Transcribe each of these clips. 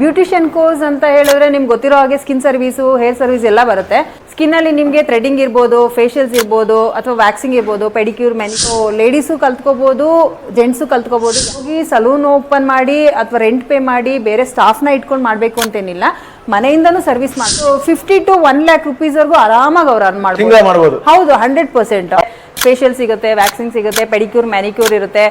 Beautician course ಅಂತ ಹೇಳಿದ್ರೆ ನಿಮ್ಗೆ ಗೊತ್ತಿರೋ ಹಾಗೆ ಸ್ಕಿನ್ ಸರ್ವಿಸು ಹೇರ್ ಸರ್ವಿಸ್ ಎಲ್ಲ ಬರುತ್ತೆ. ಸ್ಕಿನ್ ಅಲ್ಲಿ ನಿಮಗೆ ಥ್ರೆಡಿಂಗ್ ಇರ್ಬೋದು ಫೇಶಿಯಲ್ಸ್ ಇರ್ಬೋದು ಅಥವಾ ವ್ಯಾಕ್ಸಿಂಗ್ ಇರ್ಬೋದು ಪೆಡಿಕ್ಯೂರ್ ಮೆನಿ ಲೇಡೀಸು ಕಲ್ತ್ಕೋಬಹುದು ಜೆಂಟ್ಸು ಕಲ್ತ್ಕೋಬಹುದು ಹೋಗಿ ಸಲೂನ್ ಓಪನ್ ಮಾಡಿ ಅಥವಾ ರೆಂಟ್ ಪೇ ಮಾಡಿ ಬೇರೆ ಸ್ಟಾಫ್ನ ಇಟ್ಕೊಂಡು ಮಾಡಬೇಕು ಅಂತೇನಿಲ್ಲ. ಮನೆಯಿಂದನೂ ಸರ್ವಿಸ್ ಮಾಡಿ ಫಿಫ್ಟಿ ಟು ಒನ್ ಲ್ಯಾಕ್ ರುಪೀಸ್ವರೆಗೂ ಆರಾಮಾಗಿ ಅವ್ರು ಅರ್ನ್ ಮಾಡ್ಬೋದು. ಹೌದು ಹಂಡ್ರೆಡ್ ಪರ್ಸೆಂಟ್ ಫೇಶಿಯಲ್ ಸಿಗುತ್ತೆ ವ್ಯಾಕ್ಸಿನ್ ಸಿಗುತ್ತೆ ಪೆಡಿಕ್ಯೂರ್ ಮ್ಯಾನಿಕ್ಯೂರ್ ಇರುತ್ತೆ.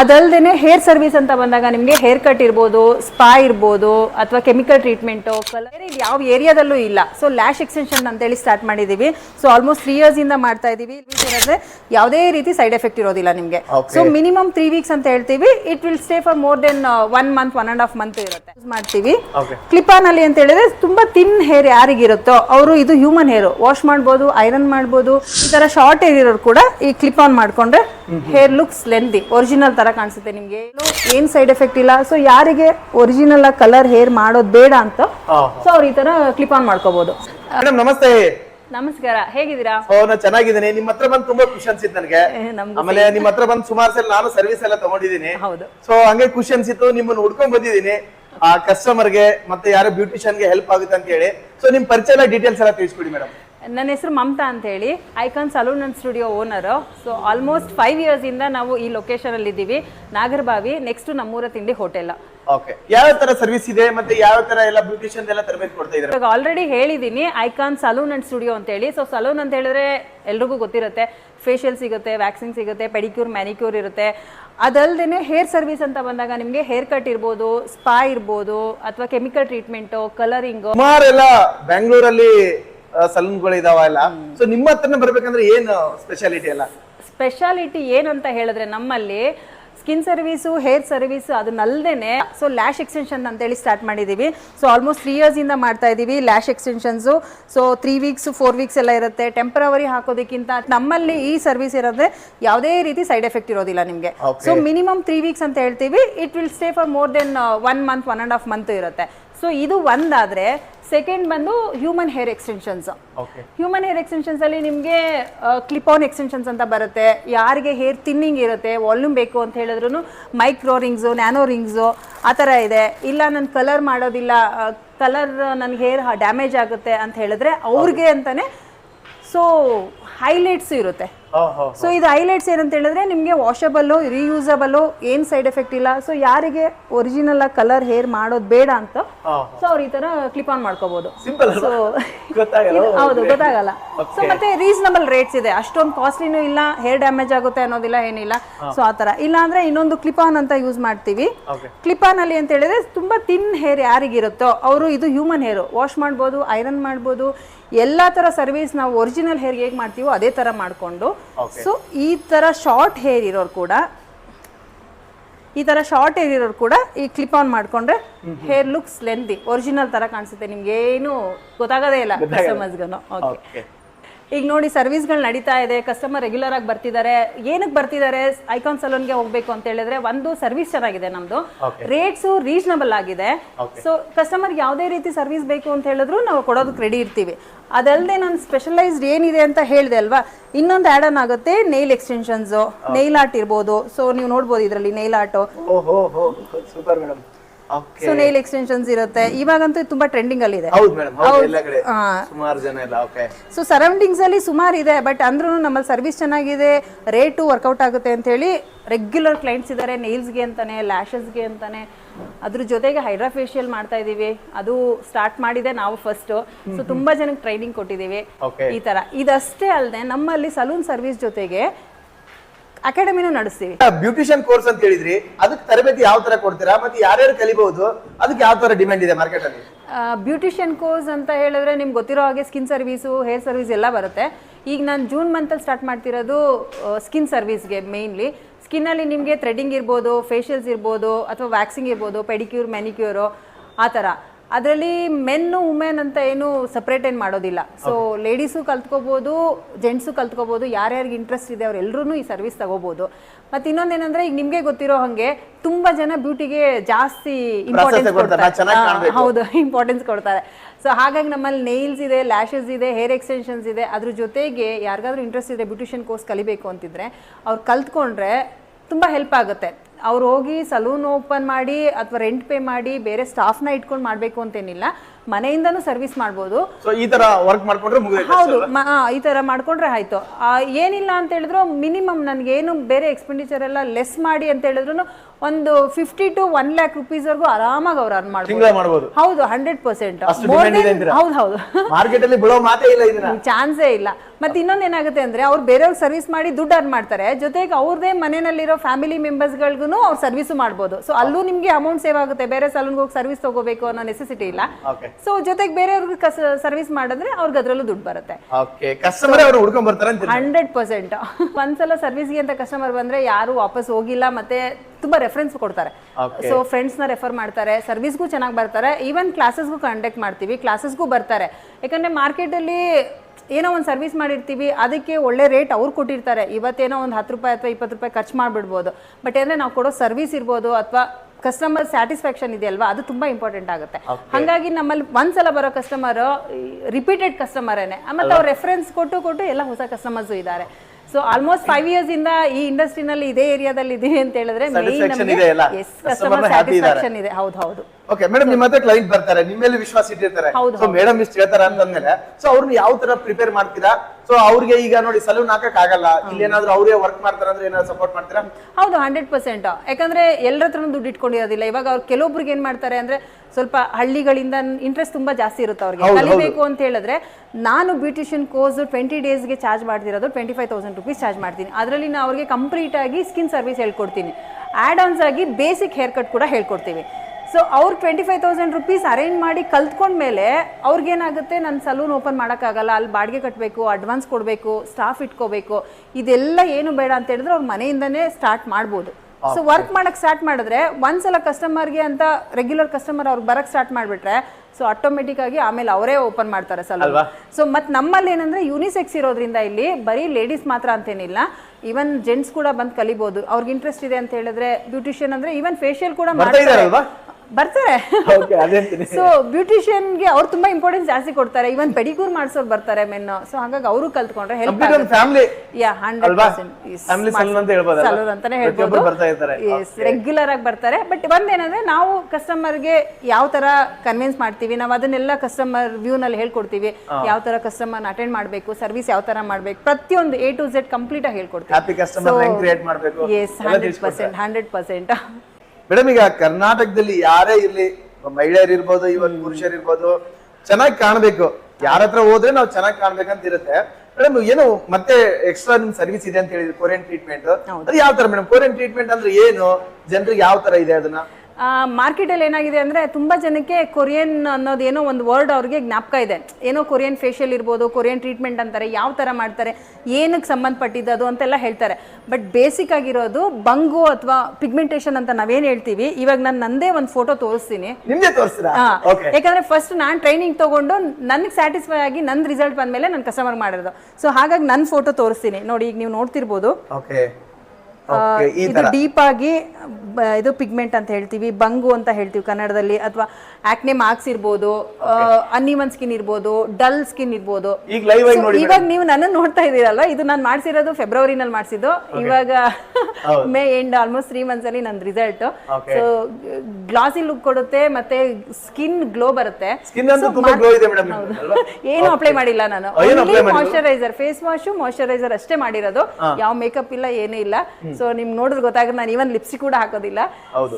ಅದಲ್ಲದೆ ಹೇರ್ ಸರ್ವಿಸ್ ಅಂತ ಬಂದಾಗ ನಿಮಗೆ ಹೇರ್ ಕಟ್ ಇರ್ಬೋದು ಸ್ಪಾ ಇರ್ಬೋದು ಅಥವಾ ಕೆಮಿಕಲ್ ಟ್ರೀಟ್ಮೆಂಟು ಕಲರ್ ಇದು ಯಾವ ಏರಿಯಾದಲ್ಲೂ ಇಲ್ಲ. ಸೊ ಲ್ಯಾಶ್ ಎಕ್ಸ್ಟೆನ್ಷನ್ ಅಂತೇಳಿ ಸ್ಟಾರ್ಟ್ ಮಾಡಿದ್ದೀವಿ ಸೊ ಆಲ್ಮೋಸ್ಟ್ ತ್ರೀ ಇಯರ್ಸ್ ಇಂದ ಮಾಡ್ತಾ ಇದ್ದೀವಿ ಏನಂದ್ರೆ ಯಾವುದೇ ರೀತಿ ಸೈಡ್ ಎಫೆಕ್ಟ್ ಇರೋದಿಲ್ಲ ನಿಮಗೆ. ಸೊ ಮಿನಿಮಮ್ ತ್ರೀ ವೀಕ್ಸ್ ಅಂತ ಹೇಳ್ತೀವಿ. It will stay for more than one month one and half month ಇರುತ್ತೆ. ಯೂಸ್ ಮಾಡ್ತೀವಿ. ಕ್ಲಿಪಾನಲ್ಲಿ ಅಲ್ಲಿ ಅಂತ ಹೇಳಿದ್ರೆ ತುಂಬಾ ತಿನ್ ಹೇರ್ ಯಾರಿಗಿರುತ್ತೋ ಅವರು ಇದು ಹ್ಯೂಮನ್ ಹೇರ್ ವಾಶ್ ಮಾಡ್ಬೋದು ಐರನ್ ಮಾಡ್ಬೋದು ಈ ತರ ಶಾರ್ಟ್ ಹೇರ್ ಇರೋರು ಕೂಡ ಈ ಕ್ಲಿಪ್ ಆನ್ ಮಾಡ್ಕೊಂಡ್ರೆ ಹೇರ್ ಲುಕ್ಸ್ ಲೆಂದಿ ಒರಿಜಿನಲ್ ತರ ಕಾಣಿಸುತ್ತೆ ನಿಮ್ಗೆ. ಏನು ಏನ್ ಸೈಡ್ ಎಫೆಕ್ಟ್ ಇಲ್ಲ. ಸೊ ಯಾರಿಗೆ ಒರಿಜಿನಲ್ ಕಲರ್ ಹೇರ್ ಮಾಡೋದು ಬೇಡ ಅಂತ. ಸೊ ಅವ್ರ ಈ ತರ ಕ್ಲಿಪ್ ಆನ್ ಮಾಡ್ಕೋಬಹುದು ಮೇಡಮ್ ನಮಸ್ತೆ. ನಮಸ್ಕಾರ. ಹೇಗಿದ್ದೀರಾ? ಓ ನಾ ಚೆನ್ನಾಗಿದ್ದೀನಿ. ನಿಮ್ಮ ಹತ್ರ ಬಂದು ತುಂಬಾ ಖುಷಿ ಅನ್ಸಿತ್ತು ನನಗೆ. ಆಮೇಲೆ ನಿಮ್ಮ ಹತ್ರ ಬಂದು ಸುಮಾರು ಸಲ ನಾನು ಸರ್ವಿಸ್ ಎಲ್ಲ ತಗೊಂಡಿದ್ದೀನಿ. ಹೌದು. ಸೊ ಹಂಗೆ ಖುಷಿ ಅನ್ಸಿತ್ತು. ನಿಮ್ಮನ್ನ ಹುಡ್ಕೊಂಡ್ ಬಂದಿದ್ದೀನಿ. ಆ ಕಸ್ಟಮರ್ಗೆ ಮತ್ತೆ ಯಾರೋ ಬ್ಯೂಟಿಷಿಯನ್ಗೆ ಹೆಲ್ಪ್ ಆಗುತ್ತೆ ಅಂತ ಹೇಳಿ. ಸೊ ನಿಮ್ ಪರಿಚಯ ಎಲ್ಲ ಡೀಟೇಲ್ಸ್ ಎಲ್ಲ ತಿಳಿಸ್ಕೊಡಿ ಮೇಡಮ್ ನನ್ನ ಹೆಸರು ಮಮತಾ ಅಂತ ಹೇಳಿ Icon salon and studio owner so almost five years ಇಂದ ನಾವು ಈ ಲೊಕೇಶನ್ ಅಲ್ಲಿ ಇದ್ದೀವಿ. ನಾಗರಬಾವಿ ನೆಕ್ಸ್ಟ್ ನಮ್ಮೂರ ತಿಂಡಿ ಹೋಟೆಲ್ ಓಕೆ ಯಾವ ತರ ಸರ್ವಿಸ್ ಇದೆ ಮತ್ತೆ ಯಾವ ತರ ಎಲ್ಲ ಬ್ಯೂಟಿಷಿಯನ್ ಎಲ್ಲ ತರಬೇತಿ ಕೊಡ್ತಾ ಇದ್ದಾರೆ? ಇವಾಗ ಆಲ್ರೆಡಿ ಹೇಳಿದ್ದೀನಿ ಐಕಾನ್ ಸಲೂನ್ ಅಂಡ್ ಸ್ಟುಡಿಯೋ ಅಂತ ಹೇಳಿ ಸೊ ಸಲೂನ್ ಅಂತ ಹೇಳಿದ್ರೆ ಎಲ್ರಿಗೂ ಗೊತ್ತಿರುತ್ತೆ. ಫೇಶಿಯಲ್ ಸಿಗುತ್ತೆ ವ್ಯಾಕ್ಸಿನ್ ಸಿಗುತ್ತೆ ಪೆಡಿಕ್ಯೂರ್ ಮ್ಯಾನಿಕ್ಯೂರ್ ಇರುತ್ತೆ. ಅದಲ್ಲದೆ ಹೇರ್ ಸರ್ವಿಸ್ ಅಂತ ಬಂದಾಗ ನಿಮಗೆ ಹೇರ್ ಕಟ್ ಇರ್ಬೋದು ಸ್ಪಾ ಇರ್ಬೋದು ಅಥವಾ ಕೆಮಿಕಲ್ ಟ್ರೀಟ್ಮೆಂಟು ಕಲರಿಂಗು ಸುಮಾರೆಲ್ಲ ಬೆಂಗಳೂರಲ್ಲಿ ಸಲೂನ್ಗಳು ಇದಾವ ಎಲ್ಲ. ಸೊ ನಿಮ್ಮ ಹತ್ರನೇ ಬರ್ಬೇಕಂದ್ರೆ ಏನು ಸ್ಪೆಷಾಲಿಟಿ ಎಲ್ಲ? ಸ್ಪೆಷಾಲಿಟಿ ಏನು ಅಂತ ಹೇಳಿದ್ರೆ ನಮ್ಮಲ್ಲಿ ಸ್ಕಿನ್ ಸರ್ವಿಸು ಹೇರ್ ಸರ್ವಿಸ್ ಅದನ್ನಲ್ಲದೆ ಸೊ ಲ್ಯಾಶ್ ಎಕ್ಸ್ಟೆನ್ಷನ್ ಅಂತೇಳಿ ಸ್ಟಾರ್ಟ್ ಮಾಡಿದ್ದೀವಿ ಸೊ ಆಲ್ಮೋಸ್ಟ್ ತ್ರೀ ಇಯರ್ಸ್ ಇಂದ ಮಾಡ್ತಾ ಇದ್ದೀವಿ lash extensions so three weeks four weeks ಎಲ್ಲ ಇರುತ್ತೆ. ಟೆಂಪ್ರವರಿ ಹಾಕೋದಕ್ಕಿಂತ ನಮ್ಮಲ್ಲಿ ಈ ಸರ್ವಿಸ್ ಇರೋದ್ರೆ ಯಾವುದೇ ರೀತಿ ಸೈಡ್ ಎಫೆಕ್ಟ್ ಇರೋದಿಲ್ಲ ನಿಮಗೆ. ಸೊ ಮಿನಿಮಮ್ ತ್ರೀ ವೀಕ್ಸ್ ಅಂತ ಹೇಳ್ತೀವಿ. It will stay for more than one month one and half month ಇರುತ್ತೆ. ಸೊ ಇದು ಒಂದಾದ್ರೆ ಸೆಕೆಂಡ್ ಬಂದು human hair extensions human hair extensions ಅಲ್ಲಿ ನಿಮಗೆ ಕ್ಲಿಪ್ ಆನ್ ಎಕ್ಸ್ಟೆನ್ಷನ್ಸ್ ಅಂತ ಬರುತ್ತೆ. ಯಾರಿಗೆ ಹೇರ್ ತಿನ್ನಿಂಗ್ ಇರುತ್ತೆ ವಾಲ್ಯೂಮ್ ಬೇಕು ಅಂತ ಹೇಳಿದ್ರು ಮೈಕ್ರೋ ರಿಂಗ್ಸು ನ್ಯಾನೋ ರಿಂಗ್ಸು ಆ ಥರ ಇದೆ. ಇಲ್ಲ ನಾನು ಕಲರ್ ಮಾಡೋದಿಲ್ಲ ಕಲರ್ ನನ್ನ ಹೇರ್ ಡ್ಯಾಮೇಜ್ ಆಗುತ್ತೆ ಅಂತ ಹೇಳಿದ್ರೆ ಅವ್ರಿಗೆ ಅಂತಾನೆ ಸೊ ಹೈಲೈಟ್ಸ್ ಇರುತ್ತೆ. ಸೊ ಇದು ಹೈಲೈಟ್ಸ್ ಏನಂತ ಹೇಳಿದ್ರೆ ನಿಮಗೆ ವಾಷಬಲ್ಲು ರೀಯೂಸಬಲ್ಲು ಏನು ಸೈಡ್ ಎಫೆಕ್ಟ್ ಇಲ್ಲ. ಸೊ ಯಾರಿಗೆ ಒರಿಜಿನಲ್ ಆಗಿ ಕಲರ್ ಹೇರ್ ಮಾಡೋದು ಬೇಡ ಅಂತ ಸೊ ಅವ್ರು ಈ ತರ ಕ್ಲಿಪ್ ಆನ್ ಮಾಡ್ಕೋಬಹುದು ಸಿಂಪಲ್ ಸೊ ಹೌದು ಗೊತ್ತಾಗಲ್ಲ. ಸೊ ಮತ್ತೆ ರೀಸನಬಲ್ ರೇಟ್ಸ್ ಇದೆ. ಅಷ್ಟೊಂದು ಕಾಸ್ಟ್ಲಿನೂ ಇಲ್ಲ ಹೇರ್ ಡ್ಯಾಮೇಜ್ ಆಗುತ್ತೆ ಅನ್ನೋದಿಲ್ಲ ಏನಿಲ್ಲ. ಸೊ ಆ ತರ. ಇಲ್ಲ ಅಂದ್ರೆ ಇನ್ನೊಂದು ಕ್ಲಿಪ್ ಆನ್ ಅಂತ ಯೂಸ್ ಮಾಡ್ತೀವಿ. ಕ್ಲಿಪ್ ಆನ್ ಅಲ್ಲಿ ಅಂತ ಹೇಳಿದ್ರೆ ತುಂಬಾ ತಿನ್ ಹೇರ್ ಯಾರಿಗಿರುತ್ತೋ ಅವರು ಇದು ಹ್ಯೂಮನ್ ಹೇರ್ ವಾಶ್ ಮಾಡ್ಬೋದು ಐರನ್ ಮಾಡ್ಬೋದು ಎಲ್ಲಾ ತರ ಸರ್ವಿಸ್ ನಾವು ಒರಿಜಿನಲ್ ಹೇರ್ ಹೇಗೆ ಮಾಡ್ತೀವೋ ಅದೇ ತರ ಮಾಡ್ಕೊಂಡು. ಸೊ ಈ ತರ ಶಾರ್ಟ್ ಹೇರ್ ಇರೋರು ಕೂಡ ಈ ತರ ಶಾರ್ಟ್ ಹೇರ್ ಇರೋರು ಕೂಡ ಈ ಕ್ಲಿಪ್ ಆನ್ ಮಾಡ್ಕೊಂಡ್ರೆ ಹೇರ್ ಲುಕ್ಸ್ ಲೆಂದಿ ಒರಿಜಿನಲ್ ತರ ಕಾಣಿಸುತ್ತೆ. ನಿಮ್ಗೆ ಏನು ಗೊತ್ತಾಗೋದೇ ಇಲ್ಲ ಕಸ್ಟಮರ್ಸ್ಗೂ ಓಕೆ ಓಕೆ ಈಗ ನೋಡಿ ಸರ್ವಿಸ್ಗಳು ನಡೀತಾ ಇದೆ ಕಸ್ಟಮರ್ ರೆಗ್ಯುಲರ್ ಆಗಿ ಬರ್ತಿದ್ದಾರೆ. ಏನಕ್ಕೆ ಬರ್ತಿದ್ದಾರೆ? ಐಕಾನ್ ಸಲೂನ್ಗೆ ಹೋಗ್ಬೇಕು ಅಂತ ಹೇಳಿದ್ರೆ ಒಂದು ಸರ್ವಿಸ್ ಚೆನ್ನಾಗಿದೆ ನಮ್ದು. ರೇಟ್ಸು ರೀಸನಬಲ್ ಆಗಿದೆ. ಸೊ ಕಸ್ಟಮರ್ ಯಾವುದೇ ರೀತಿ ಸರ್ವಿಸ್ ಬೇಕು ಅಂತ ಹೇಳಿದ್ರು ನಾವು ಕೊಡೋದಕ್ಕೆ ರೆಡಿ ಇರ್ತೀವಿ. ಅದಲ್ಲದೆ ನಾನು ಸ್ಪೆಷಲೈಸ್ಡ್ ಏನಿದೆ ಅಂತ ಹೇಳಿದೆ ಅಲ್ವಾ? ಇನ್ನೊಂದು ಆ್ಯಡ್ ಆನ್ ಆಗುತ್ತೆ ನೈಲ್ ಎಕ್ಸ್ಟೆನ್ಷನ್ಸು ನೈಲ್ ಆರ್ಟ್ ಇರ್ಬೋದು. ಸೊ ನೀವು ನೋಡ್ಬೋದು ಇದರಲ್ಲಿ nail art super madam so nail extensions ಇರುತ್ತೆ. ಇವಾಗಂತೂ ತುಂಬಾ ಟ್ರೆಂಡಿಂಗ್ ಅಲ್ಲಿ ಇದೆ. ಸುಮಾರು ಜನ ಎಲ್ಲ ಓಕೆ ಸೊ ಸರೌಂಡಿಂಗ್ಸ್ ಅಲ್ಲಿ ಸುಮಾರು ಇದೆ ಬಟ್ ಅಂದ್ರೂ ನಮ್ಮಲ್ಲಿ ಸರ್ವಿಸ್ ಚೆನ್ನಾಗಿದೆ ರೇಟು ವರ್ಕೌಟ್ ಆಗುತ್ತೆ ಅಂತ ಹೇಳಿ ರೆಗ್ಯುಲರ್ ಕ್ಲೈಂಟ್ಸ್ ಇದ್ದಾರೆ ನೈಲ್ಸ್ಗೆ ಅಂತಾನೆ ಲ್ಯಾಶಸ್ಗೆ ಅಂತಾನೆ. ಅದ್ರ ಜೊತೆಗೆ ಹೈಡ್ರಾ ಫೇಶಿಯಲ್ ಮಾಡ್ತಾ ಇದೀವಿ. ಅದು ಸ್ಟಾರ್ಟ್ ಮಾಡಿದೆ ನಾವು ಫಸ್ಟ್ ಸೊ ತುಂಬಾ ಜನಕ್ಕೆ ಟ್ರೈನಿಂಗ್ ಕೊಟ್ಟಿದ್ದೀವಿ. ಈ ತರ. ಇದಷ್ಟೇ ಅಲ್ಲದೆ ನಮ್ಮಲ್ಲಿ ಸಲೂನ್ ಸರ್ವಿಸ್ ಜೊತೆಗೆ ಅಕಾಡೆಮಿನೂ ನಡೆಸ್ತೀವಿ. ಬ್ಯೂಟಿಷಿಯನ್ ಕೋರ್ಸ್ ಅಂತ ಹೇಳಿದ್ರಿ. ಅದಕ್ಕೆ ತರಬೇತಿ ಯಾವ ತರ ಕೊಡ್ತೀರಾ? ಮತ್ತೆ ಯಾರ್ಯಾರು ಕಲಿಬಹುದು? ಅದಕ್ಕೆ ಯಾವ ತರ ಡಿಮ್ಯಾಂಡ್ ಇದೆ ಮಾರ್ಕೆಟ್ ಅಲ್ಲಿ? ಬ್ಯೂಟಿಷಿಯನ್ ಕೋರ್ಸ್ ಅಂತ ಹೇಳಿದ್ರೆ ನಿಮ್ಗೆ ಗೊತ್ತಿರೋ ಹಾಗೆ ಸ್ಕಿನ್ ಸರ್ವಿಸು ಹೇರ್ ಸರ್ವಿಸ್ ಎಲ್ಲ ಬರುತ್ತೆ. ಈಗ ನಾನು ಜೂನ್ ಮಂತಲ್ಲಿ ಸ್ಟಾರ್ಟ್ ಮಾಡ್ತಿರೋದು ಸ್ಕಿನ್ ಸರ್ವಿಸ್ಗೆ ಸ್ಕಿನ್ ಸ್ಕಿನ್ನಲ್ಲಿ ನಿಮಗೆ ಥ್ರೆಡಿಂಗ್ ಇರ್ಬೋದು ಫೇಶಿಯಲ್ಸ್ ಇರ್ಬೋದು ಅಥವಾ ವ್ಯಾಕ್ಸಿಂಗ್ ಇರ್ಬೋದು ಪೆಡಿಕ್ಯೂರ್ ಮೆನಿಕ್ಯೂರು ಆ ಥರ ಅದರಲ್ಲಿ ಮೆನ್ನು ವುಮೆನ್ ಅಂತ ಏನು ಸಪ್ರೇಟ್ ಏನು ಮಾಡೋದಿಲ್ಲ. ಸೊ ಲೇಡೀಸು ಕಲ್ತ್ಕೋಬೋದು ಜೆಂಟ್ಸು ಕಲ್ತ್ಕೋಬೋದು ಯಾರ್ಯಾರಿಗೆ ಇಂಟ್ರೆಸ್ಟ್ ಇದೆ ಅವರೆಲ್ಲರೂ ಈ ಸರ್ವಿಸ್ ತಗೋಬೋದು. ಮತ್ತು ಇನ್ನೊಂದೇನಂದ್ರೆ ಈಗ ನಿಮಗೆ ಗೊತ್ತಿರೋ ಹಾಗೆ ತುಂಬ ಜನ ಬ್ಯೂಟಿಗೆ ಜಾಸ್ತಿ ಇಂಪಾರ್ಟೆನ್ಸ್ ಕೊಡ್ತಾರೆ. ಹೌದು ಇಂಪಾರ್ಟೆನ್ಸ್ ಕೊಡ್ತಾರೆ. ಸೊ ಹಾಗಾಗಿ ನಮ್ಮಲ್ಲಿ ನೈಲ್ಸ್ ಇದೆ ಲ್ಯಾಶಸ್ ಇದೆ ಹೇರ್ ಎಕ್ಸ್ಟೆನ್ಷನ್ಸ್ ಇದೆ. ಅದ್ರ ಜೊತೆಗೆ ಯಾರಿಗಾದ್ರೂ ಇಂಟ್ರೆಸ್ಟ್ ಇದೆ ಬ್ಯೂಟಿಷಿಯನ್ ಕೋರ್ಸ್ ಕಲಿಬೇಕು ಅಂತಿದ್ರೆ ಅವ್ರು ಕಲ್ತ್ಕೊಂಡ್ರೆ ತುಂಬ ಹೆಲ್ಪ್ ಆಗುತ್ತೆ. ಅವ್ರು ಹೋಗಿ ಸಲೂನ್ ಓಪನ್ ಮಾಡಿ ಅಥವಾ ರೆಂಟ್ ಪೇ ಮಾಡಿ ಬೇರೆ ಸ್ಟಾಫ್ನ ಇಟ್ಕೊಂಡು ಮಾಡಬೇಕು ಅಂತೇನಿಲ್ಲ ಮನೆಯಿಂದನೂ ಸರ್ವಿಸ್ ಮಾಡ್ಬೋದು. ಸೊ ಈ ತರ ವರ್ಕ್ ಮಾಡ್ಕೊಂಡ್ರೆ ಮುಗಿದೈತೆ ಹೌದು ಮ- ಆ, ಈ ತರ ಮಾಡ್ಕೊಂಡ್ರೆ ಆಯ್ತು. ಏನಿಲ್ಲ ಅಂತ ಹೇಳಿದ್ರು ಮಿನಿಮಮ್ ನನಗೆ ಏನು ಬೇರೆ ಎಕ್ಸ್ಪೆಂಡಿಚರ್ ಎಲ್ಲ ಲೆಸ್ ಮಾಡಿ ಅಂತ ಹೇಳಿದ್ರು ಒಂದು fifty to one lakh rupees ವರ್ಗೂ ಆರಾಮಾಗಿ ಅವ್ರು ಅರ್ನ್ ಮಾಡ್ಬೋದು. ಹೌದು ಹಂಡ್ರೆಡ್ ಪರ್ಸೆಂಟ್ ಹೌದು ಹೌದು. ಮಾರ್ಕೆಟ್ ಅಲ್ಲಿ ಬಿಡೋ ಮಾತೇ ಇಲ್ಲ ಚಾನ್ಸೇ ಇಲ್ಲ. ಮತ್ತೆ ಇನ್ನೊಂದು ಏನಾಗುತ್ತೆ ಅಂದ್ರೆ ಅವ್ರು ಬೇರೆಯವ್ರಿಗೆ ಸರ್ವಿಸ್ ಮಾಡಿ ದುಡ್ಡು ಅರ್ನ್ ಮಾಡ್ತಾರೆ. ಜೊತೆಗೆ ಅವ್ರದೇ ಮನೆಯಲ್ಲಿರೋ ಫ್ಯಾಮಿಲಿ ಮೆಂಬರ್ಸ್ ಮೆಂಬರ್ಸ್ಗಳಿಗೂ ಅವ್ರು ಸರ್ವಿಸ್ ಮಾಡ್ಬೋದು. ಸೊ ಅಲ್ಲೂ ನಿಮಗೆ ಅಮೌಂಟ್ ಸೇವ್ ಆಗುತ್ತೆ. ಬೇರೆ ಸಲೂನ್ಗೆ ಹೋಗಿ ಸರ್ವಿಸ್ ತಗೋಬೇಕು ಅನ್ನೋ ನೆಸೆಸಿಟಿ ಇಲ್ಲ. ಸೊ ಜೊತೆಗೆ ಬೇರೆಯವ್ರಿಗೆ ಸರ್ವಿಸ್ ಮಾಡಿದ್ರೆ ಅವ್ರಿಗೆ ಅದರಲ್ಲೂ ದುಡ್ಡು ಬರುತ್ತೆ. ಹಂಡ್ರೆಡ್ ಪರ್ಸೆಂಟ್ ಒಂದ್ಸಲ ಸರ್ವಿಸ್ಗೆ ಅಂತ ಕಸ್ಟಮರ್ ಬಂದ್ರೆ ಯಾರು ವಾಪಸ್ ಹೋಗಿಲ್ಲ. ಮತ್ತೆ ತುಂಬಾ ರೆಫರೆನ್ಸ್ ಕೊಡ್ತಾರೆ. ಸೊ ಫ್ರೆಂಡ್ಸ್ನ ರೆಫರ್ ಮಾಡ್ತಾರೆ ಸರ್ವಿಸ್ಗೂ ಚೆನ್ನಾಗಿ ಬರ್ತಾರೆ ಈವನ್ ಕ್ಲಾಸಸ್ಗೂ ಕಂಡಕ್ಟ್ ಮಾಡ್ತೀವಿ ಕ್ಲಾಸಸ್ಗೂ ಬರ್ತಾರೆ. ಯಾಕಂದ್ರೆ ಮಾರ್ಕೆಟಲ್ಲಿ ಏನೋ ಒಂದು ಸರ್ವಿಸ್ ಮಾಡಿರ್ತೀವಿ ಅದಕ್ಕೆ ಒಳ್ಳೆ ರೇಟ್ ಅವ್ರು ಕೊಟ್ಟಿರ್ತಾರೆ. ಇವತ್ತೇನೋ ಒಂದು ಹತ್ತು ರೂಪಾಯಿ ಅಥವಾ ಇಪ್ಪತ್ತು ರೂಪಾಯಿ ಖರ್ಚು ಮಾಡಿಬಿಡ್ಬೋದು. ಬಟ್ ಏನಂದ್ರೆ ನಾವು ಕೊಡೋ ಸರ್ವಿಸ್ ಇರ್ಬೋದು ಅಥವಾ ಕಸ್ಟಮರ್ ಸ್ಯಾಟಿಸ್ಫ್ಯಾಕ್ಷನ್ ಇದೆಯಲ್ವಾ ಅದು ತುಂಬಾ ಇಂಪಾರ್ಟೆಂಟ್ ಆಗುತ್ತೆ. ಹಾಗಾಗಿ ನಮ್ಮಲ್ಲಿ ಒಂದ್ಸಲ ಬರೋ ಕಸ್ಟಮರ್ ರಿಪೀಟೆಡ್ ಕಸ್ಟಮರೇನೆ ಮತ್ತೆ ಅವ್ರು ರೆಫರೆನ್ಸ್ ಕೊಟ್ಟು ಕೊಟ್ಟು ಎಲ್ಲ ಹೊಸ ಕಸ್ಟಮರ್ಸ್ ಇದ್ದಾರೆ. ಸೊ ಆಲ್ಮೋಸ್ಟ್ ಫೈವ್ ಇಯರ್ಸ್ ಇಂದ ಈ ಇಂಡಸ್ಟ್ರಿನಲ್ಲಿ ಇದೇ ಏರಿಯಾದಲ್ಲಿ ಇದೀವಿ ಅಂತ ಹೇಳಿದ್ರೆ ಮೇನ್ ನಮಗೆ ಇದೆ? ಕಸ್ಟಮರ್ ಸ್ಯಾಟಿಸ್ಫ್ಯಾಕ್ಷನ್ ಇದೆ. ಹೌದು ಹೌದು. ಓಕೆ ಮೇಡಮ್ ನಿಮ್ಮ ಹತ್ರ ಕ್ಲೈಂಟ್ ಬರ್ತಾರೆ ನಿಮ್ಮ ಮೇಲೆ ವಿಶ್ವಾಸ ಇಟ್ಟಿರ್ತಾರೆ. ಹೌದು, ಸೊ ಮೇಡಮ್ ಇಷ್ಟು ಹೇಳ್ತಾರೆ ಅಂತಂದ್ಮೇಲೆ ಸೊ ಅವ್ರನ್ನ ಯಾವ ತರ ಪ್ರಿಪೇರ್ ಮಾಡ್ತೀರಾ? ಸೊ ಅವ್ರಿಗೆ ಈಗ ನೋಡಿ ಸಲೂನ್ ಹಾಕಕ್ ಆಗಲ್ಲ. ಇಲ್ಲಿ ಏನಾದ್ರು ಅವರೇ ವರ್ಕ್ ಮಾಡ್ತಾರೆ ಅಂದ್ರೆ ಏನಾದ್ರು ಸಪೋರ್ಟ್ ಮಾಡ್ತೀರಾ? ಹೌದು ಹಂಡ್ರೆಡ್ ಪರ್ಸೆಂಟ್ ಯಾಕಂದ್ರೆ ಎಲ್ಲರ ಹತ್ರನೂ ದುಡ್ಡು ಇಟ್ಕೊಂಡಿರೋದಿಲ್ಲ. ಇವಾಗ ಅವ್ರು ಕೆಲವೊಬ್ರಿಗೆ ಏನ್ ಮಾಡ್ತಾರೆ ಅಂದ್ರೆ ಸ್ವಲ್ಪ ಹಳ್ಳಿಗಳಿಂದ ಇಂಟ್ರೆಸ್ಟ್ ತುಂಬಾ ಜಾಸ್ತಿ ಇರುತ್ತೆ ಅವ್ರಿಗೆ. ಕಲಿಬೇಕು ಅಂತ ಹೇಳಿದ್ರೆ ನಾನು ಬ್ಯೂಟಿಷಿಯನ್ ಕೋರ್ಸ್ ಟ್ವೆಂಟಿ ಡೇಸ್ಗೆ ಚಾರ್ಜ್ ಮಾಡ್ತಿರೋದು twenty five thousand rupees charge ಮಾಡ್ತೀನಿ. ಅದರಲ್ಲಿ ನಾನು ಅವ್ರಿಗೆ ಕಂಪ್ಲೀಟ್ ಆಗಿ ಸ್ಕಿನ್ ಸರ್ವಿಸ್ ಹೇಳ್ಕೊಡ್ತೀನಿ. ಆಡ್ ಆನ್ಸ್ ಆಗಿ ಬೇಸಿಕ್ ಹೇರ್ ಕಟ್ ಕೂಡ ಹೇಳ್ಕೊಡ್ತೀವಿ. ಸೊ ಅವ್ರು twenty five thousand rupees arrange ಮಾಡಿ ಕಲ್ತ್ಕೊಂಡ್ಮೇಲೆ ಅವ್ರಿಗೇನಾಗುತ್ತೆ ನನ್ನ ಸಲೂನ್ ಓಪನ್ ಮಾಡೋಕ್ಕಾಗಲ್ಲ ಅಲ್ಲಿ ಬಾಡಿಗೆ ಕಟ್ಟಬೇಕು ಅಡ್ವಾನ್ಸ್ ಕೊಡಬೇಕು ಸ್ಟಾಫ್ ಇಟ್ಕೋಬೇಕು ಇದೆಲ್ಲ ಏನು ಬೇಡ ಅಂತ ಹೇಳಿದ್ರೆ ಅವ್ರ ಮನೆಯಿಂದನೇ ಸ್ಟಾರ್ಟ್ ಮಾಡ್ಬೋದು. ಸೊ ವರ್ಕ್ ಮಾಡೋಕ್ಕೆ ಸ್ಟಾರ್ಟ್ ಮಾಡಿದ್ರೆ ಒಂದ್ಸಲ ಕಸ್ಟಮರ್ಗೆ ಅಂತ ರೆಗ್ಯುಲರ್ ಕಸ್ಟಮರ್ ಅವ್ರಿಗೆ ಬರೋಕ್ಕೆ ಸ್ಟಾರ್ಟ್ ಮಾಡಿಬಿಟ್ರೆ ಸೊ ಆಟೋಮೆಟಿಕ್ ಆಗಿ ಆಮೇಲೆ ಅವರೇ ಓಪನ್ ಮಾಡ್ತಾರೆ ಸಲೂನ್ ಅಲ್ವಾ? ಸೊ ಮತ್ತೆ ನಮ್ಮಲ್ಲಿ ಏನಂದ್ರೆ ಯೂನಿಸೆಕ್ಸ್ ಇರೋದ್ರಿಂದ ಇಲ್ಲಿ ಬರೀ ಲೇಡೀಸ್ ಮಾತ್ರ ಅಂತೇನಿಲ್ಲ ಈವನ್ ಜೆಂಟ್ಸ್ ಕೂಡ ಬಂದು ಕಲಿಬಹುದು ಅವ್ರಿಗೆ ಇಂಟ್ರೆಸ್ಟ್ ಇದೆ ಅಂತ ಹೇಳಿದ್ರೆ ಬ್ಯೂಟಿಷಿಯನ್ ಅಂದ್ರೆ ಈವನ್ ಫೇಶಿಯಲ್ ಕೂಡ ಮಾಡ್ತಾರೆ. ಬರ್ತಾರೆ. ಸೊ ಬ್ಯೂಟಿಷಿಯನ್ಗೆ ಅವ್ರು ತುಂಬಾ ಇಂಪಾರ್ಟೆನ್ಸ್ ಜಾಸ್ತಿ ಕೊಡ್ತಾರೆ. ಇವನ್ ಪೆಡಿಕ್ಯೂರ್ ಮಾಡ್ಸೋರು ಬರ್ತಾರೆ ಮೆನ್ ಸೊ ಹಾಗಾಗಿ ಅವರು ಕಲ್ತ್ಕೊಂಡ್ರೆ ಹೆಲ್ಪ್ ಯಾ ಹಂಡ್ರೆಡ್? ಪರ್ಸೆಂಟ್? ಸಲೂನ್ ಅಂತಾನೆ ಹೇಳ್ಬೋದು. ರೆಗ್ಯುಲರ್ ಆಗಿ ಬರ್ತಾರೆ. ಬಟ್ ಒಂದೇನಂದ್ರೆ ನಾವು ಕಸ್ಟಮರ್ಗೆ ಯಾವ ತರ ಕನ್ವಿನ್ಸ್ ಮಾಡ್ತೀವಿ ನಾವು ಅದನ್ನೆಲ್ಲ ಕಸ್ಟಮರ್ ವ್ಯೂನಲ್ಲಿ ಹೇಳ್ಕೊಡ್ತೀವಿ. ಯಾವ ತರ ಕಸ್ಟಮರ್ ಅಟೆಂಡ್ ಮಾಡಬೇಕು ಸರ್ವಿಸ್ ಯಾವ ತರ ಮಾಡ್ಬೇಕು ಪ್ರತಿಯೊಂದು ಎ ಟು ಝೆಡ್ ಕಂಪ್ಲೀಟ್ ಆಗಿ ಹೇಳ್ಕೊಡ್ತೀವಿ. ಹ್ಯಾಪಿ ಕಸ್ಟಮರ್ ಹೆಂಗ್ ಕ್ರಿಯೇಟ್ ಮಾಡ್ಬೇಕು? Yes hundred percent hundred percent madam ಈಗ ಕರ್ನಾಟಕದಲ್ಲಿ ಯಾರೇ ಇರ್ಲಿ ಮಹಿಳೆಯರು ಇರ್ಬೋದು ಇವನ್ ಪುರುಷರು ಇರ್ಬೋದು ಚೆನ್ನಾಗಿ ಕಾಣ್ಬೇಕು. ಯಾರ ಹತ್ರ ಹೋದ್ರೆ ನಾವು ಚೆನ್ನಾಗಿ ಕಾಣ್ಬೇಕಂತ ಇರುತ್ತೆ. ಮೇಡಮ್ ಏನು ಮತ್ತೆ ಎಕ್ಸ್ಟ್ರಾ ನಿಮ್ ಸರ್ವಿಸ್ ಇದೆ ಅಂತ ಹೇಳಿದ್ರು ಕೊರಿಯನ್ ಟ್ರೀಟ್ಮೆಂಟ್ ಅದು ಯಾವ ತರ ಮೇಡಮ್? ಕೊರಿಯನ್ ಟ್ರೀಟ್ಮೆಂಟ್ ಅಂದ್ರೆ ಏನು? ಜನರಿಗೆ ಯಾವ ತರ ಇದೆ ಅದನ್ನ? ಮಾರ್ಕೆಟಲ್ಲಿ ಏನಾಗಿದೆ ಅಂದರೆ ತುಂಬ ಜನಕ್ಕೆ ಕೊರಿಯನ್ ಅನ್ನೋದು ಏನೋ ಒಂದು ವರ್ಡ್ ಅವ್ರಿಗೆ ಜ್ಞಾಪಕ ಇದೆ. ಏನೋ ಕೊರಿಯನ್ ಫೇಶಿಯಲ್ ಇರ್ಬೋದು ಕೊರಿಯನ್ ಟ್ರೀಟ್ಮೆಂಟ್ ಅಂತಾರೆ ಯಾವ ಥರ ಮಾಡ್ತಾರೆ ಏನಕ್ಕೆ ಸಂಬಂಧಪಟ್ಟಿದ್ದು ಅದು ಅಂತೆಲ್ಲ ಹೇಳ್ತಾರೆ. ಬಟ್ ಬೇಸಿಕ್ ಆಗಿರೋದು ಬಂಗು ಅಥವಾ ಪಿಗ್ಮೆಂಟೇಷನ್ ಅಂತ ನಾವೇನು ಹೇಳ್ತೀವಿ ಇವಾಗ ನಾನು ನಂದೇ ಒಂದು ಫೋಟೋ ತೋರಿಸ್ತೀನಿ. ಯಾಕಂದ್ರೆ ಫಸ್ಟ್ ನಾನು ಟ್ರೈನಿಂಗ್ ತಗೊಂಡು ನನಗೆ ಸ್ಯಾಟಿಸ್ಫೈ ಆಗಿ ನನ್ನ ರಿಸಲ್ಟ್ ಬಂದ್ಮೇಲೆ ನಾನು ಕಸ್ಟಮರ್ ಮಾಡಿರೋದು. ಸೊ ಹಾಗಾಗಿ ನನ್ನ ಫೋಟೋ ತೋರಿಸ್ತೀನಿ. ನೋಡಿ ಈಗ ನೀವು ನೋಡ್ತಿರ್ಬೋದು. ಇದು ಡೀಪ್ ಆಗಿ ಇದು ಪಿಗ್ಮೆಂಟ್ ಅಂತ ಹೇಳ್ತೀವಿ ಬಂಗು ಅಂತ ಹೇಳ್ತೀವಿ ಕನ್ನಡದಲ್ಲಿ ಅಥವಾ ಆಕ್ನೆ ಮಾರ್ಕ್ಸ್ ಇರ್ಬೋದು ಅನ್ನಿವನ್ ಸ್ಕಿನ್ ಇರ್ಬೋದು ಡಲ್ ಸ್ಕಿನ್ ಇರ್ಬೋದು. ಇವಾಗ ನೀವು ನನ್ನ ನೋಡ್ತಾ ಇದ್ದೀರಲ್ಲ ಇದು ನಾನು ಮಾಡಿಸಿರೋದು ಫೆಬ್ರವರಿನಲ್ಲಿ ಮಾಡಿಸಿದ್ದು. ಇವಾಗ May end almost three months ಅಲ್ಲಿ ನನ್ನ ರಿಸಲ್ಟ್. ಸೊ ಗ್ಲಾಸಿ ಲುಕ್ ಕೊಡುತ್ತೆ ಮತ್ತೆ ಸ್ಕಿನ್ ಗ್ಲೋ ಬರುತ್ತೆ. ಏನು ಅಪ್ಲೈ ಮಾಡಿಲ್ಲ ನಾನು. ಮಾಯಶ್ಚರೈಸರ್ ಫೇಸ್ ವಾಶ್ ಮಾಯಶ್ಚರೈಸರ್ ಅಷ್ಟೇ ಮಾಡಿರೋದು. ಯಾವ ಮೇಕಪ್ ಇಲ್ಲ ಏನೂ ಇಲ್ಲ. ಸೊ ನಿಮ್ಗೆ ನೋಡಿದ್ರೆ ಗೊತ್ತಾಗುತ್ತೆ ನಾನು ಈವನ್ ಲಿಪ್ಸ್ಟಿಕ್ ಕೂಡ ಹಾಕೋದಿಲ್ಲ.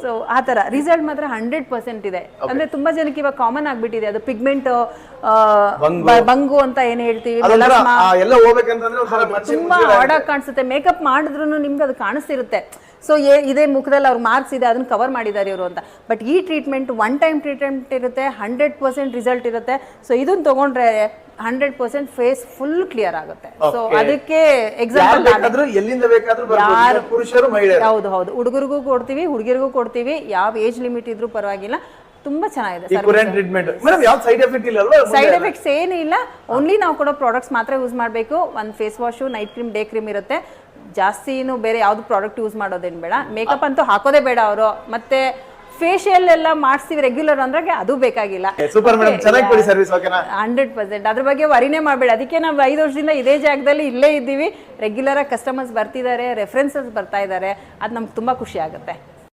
ಸೊ ಆ ತರ ರಿಸಲ್ಟ್ ಮಾತ್ರ ಹಂಡ್ರೆಡ್ ಪರ್ಸೆಂಟ್ ಇದೆ. ಅಂದ್ರೆ ತುಂಬಾ ಜನಕ್ಕೆ ಇವಾಗ ಕಾಮನ್ ಆಗ್ಬಿಟ್ಟಿದೆ. ಅದು ಪಿಗ್ಮೆಂಟ್ ಬಂಗು. ಅಂತ ಏನ್ ಹೇಳ್ತೀವಿ ತುಂಬಾ ಆಡಾಗಿ ಕಾಣಿಸುತ್ತೆ. ಮೇಕಪ್ ಮಾಡಿದ್ರು ನಿಮ್ಗೆ ಅದು ಕಾಣಿಸ್ತಿರುತ್ತೆ. ಸೊ ಇದೇ ಮುಖದಲ್ಲಿ ಅವ್ರ ಮಾರ್ಕ್ಸ್ ಇದೆ ಅದನ್ನ ಕವರ್ ಮಾಡಿದ್ದಾರೆ ಇವರು ಅಂತ. ಬಟ್ ಈ ಟ್ರೀಟ್ಮೆಂಟ್ ಒನ್ ಟೈಮ್ ಟ್ರೀಟ್ಮೆಂಟ್ ಇರುತ್ತೆ ಹಂಡ್ರೆಡ್ ಪರ್ಸೆಂಟ್ ರಿಸಲ್ಟ್ ಇರುತ್ತೆ. ಸೊ ಇದನ್ನ ತಗೊಂಡ್ರೆ hundred percent face full clear ಆಗುತ್ತೆ. ಸೊ ಅದಕ್ಕೆ ಎಕ್ಸಾಂಪಲ್ ಎಲ್ಲಿಂದ ಬೇಕಾದ್ರೂ ಬರ್ಬೋದು. ಯಾರು- ಪುರುಷರು ಹೌದು ಹೌದು. ಹುಡುಗರಿಗೂ ಕೊಡ್ತೀವಿ ಹುಡುಗಿರಿಗೂ ಕೊಡ್ತೀವಿ. ಯಾವ ಏಜ್ ಲಿಮಿಟ್ ಇದ್ರೂ ಪರವಾಗಿಲ್ಲ. ತುಂಬಾ ಚೆನ್ನಾಗಿದೆ ಸೈಡ್ ಎಫೆಕ್ಟ್ ಸೈಡ್ ಎಫೆಕ್ಟ್ಸ್ ಏನಿಲ್ಲ. ಓನ್ಲಿ ನಾವು ಕೊಡೋ ಪ್ರಾಡಕ್ಟ್ಸ್ ಮಾತ್ರ ಯೂಸ್ ಮಾಡಬೇಕು. ಒಂದು face wash night cream day cream ಇರುತ್ತೆ. ಜಾಸ್ತಿನೂ ಬೇರೆ ಯಾವ್ದು ಪ್ರಾಡಕ್ಟ್ ಯೂಸ್ ಮಾಡೋದೇನು ಬೇಡ. ಮೇಕಪ್ ಅಂತೂ ಹಾಕೋದೇ ಬೇಡ ಅವರು. ಮತ್ತೆ ಫೇಶಿಯಲ್ ಎಲ್ಲ ಮಾಡಿಸ್ತೀವಿ ರೆಗ್ಯುಲರ್ ಅಂದ್ರೆ ಅದು ಬೇಕಾಗಿಲ್ಲ. ಸೂಪರ್ ಮೇಡಮ್ ಚೆನ್ನಾಗಿ ಕೊಡಿ ಸರ್ವಿಸ್ ಓಕೆನಾ ಹಂಡ್ರೆಡ್ ಪರ್ಸೆಂಟ್ ಅದ್ರ ಬಗ್ಗೆ ವರಿನೇ ಮಾಡಬೇಡ. ಅದಕ್ಕೆ ನಾವು ಐದು ವರ್ಷದಿಂದ ಇದೇ ಜಾಗದಲ್ಲಿ ಇಲ್ಲೇ ಇದ್ದೀವಿ. ರೆಗ್ಯುಲರ್ ಆಗಿ ಕಸ್ಟಮರ್ಸ್ ಬರ್ತಿದ್ದಾರೆ ರೆಫರೆನ್ಸಸ್ ಬರ್ತಾ ಇದ್ದಾರೆ. ಅದು ನಮ್ಗೆ ತುಂಬಾ ಖುಷಿ ಆಗುತ್ತೆ.